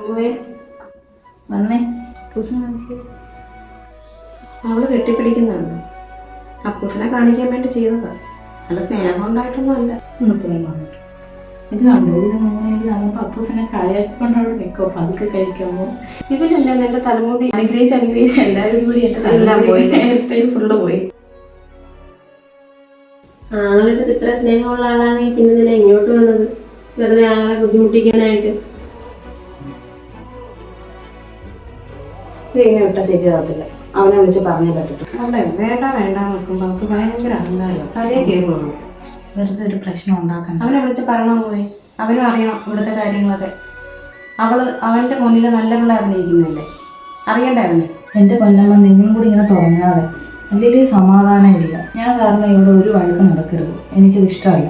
അമ്മേ വന്നേ. അവൾ കെട്ടിപ്പിടിക്കുന്നുണ്ട്. അപ്പൂസിനെ കാണിക്കാൻ വേണ്ടി ചെയ്തതാ. നല്ല സ്നേഹം ഉണ്ടായിട്ടൊന്നും അല്ല. ഒന്ന് പോയി ഇത് കണ്ടു? ഇത് എനിക്ക് നമ്മൾ പപ്പൂസിനെ കളിയാക്കിക്കൊണ്ട് അവിടെ നിൽക്കോ പതുക്കെ കഴിക്കുമ്പോൾ ഇതിലല്ലേ എന്റെ തലമുടി? അനുഗ്രഹിച്ച് അനുഗ്രഹിച്ച് എല്ലാവരും കൂടി എന്റെ തലമുടി. ഹെയർ സ്റ്റൈൽ ഫുള്ള് പോയി. ആങ്ങളുടെ ഇത്ര സ്നേഹമുള്ള ആളാണെങ്കിൽ പിന്നെ ഇങ്ങോട്ട് വന്നത്. വെറുതെ ആളെ ബുദ്ധിമുട്ടിക്കാനായിട്ട്. ഇത് ഇങ്ങനെ വിട്ടാൽ ശരിയാവത്തില്ല. അവനെ വിളിച്ച് പറഞ്ഞേ പറ്റത്തു അല്ലേ? വേണ്ട വേണ്ട നോക്കുമ്പോ അവർക്ക് ഭയങ്കര അഹങ്കാരം. തലേ കയറുള്ളൂ വെറുതെ ഒരു പ്രശ്നം ഉണ്ടാക്കണം അവനെ വിളിച്ച് പറയണം പോയി അവനും അറിയണം ഇവിടുത്തെ കാര്യങ്ങളൊക്കെ. അവൾ അവന്റെ മുന്നിൽ നല്ല പിള്ളേ അഭിനയിക്കുന്നില്ലേ അറിയണ്ടേ അവന്? എന്റെ പൊന്നമ്മ നിങ്ങളും കൂടി ഇങ്ങനെ തുടങ്ങാതെ. അല്ലെങ്കിൽ സമാധാനമില്ല ഞാൻ കാരണം ഇവിടെ ഒരു വഴക്ക് നടക്കരുത്. എനിക്കത് ഇഷ്ടമല്ല.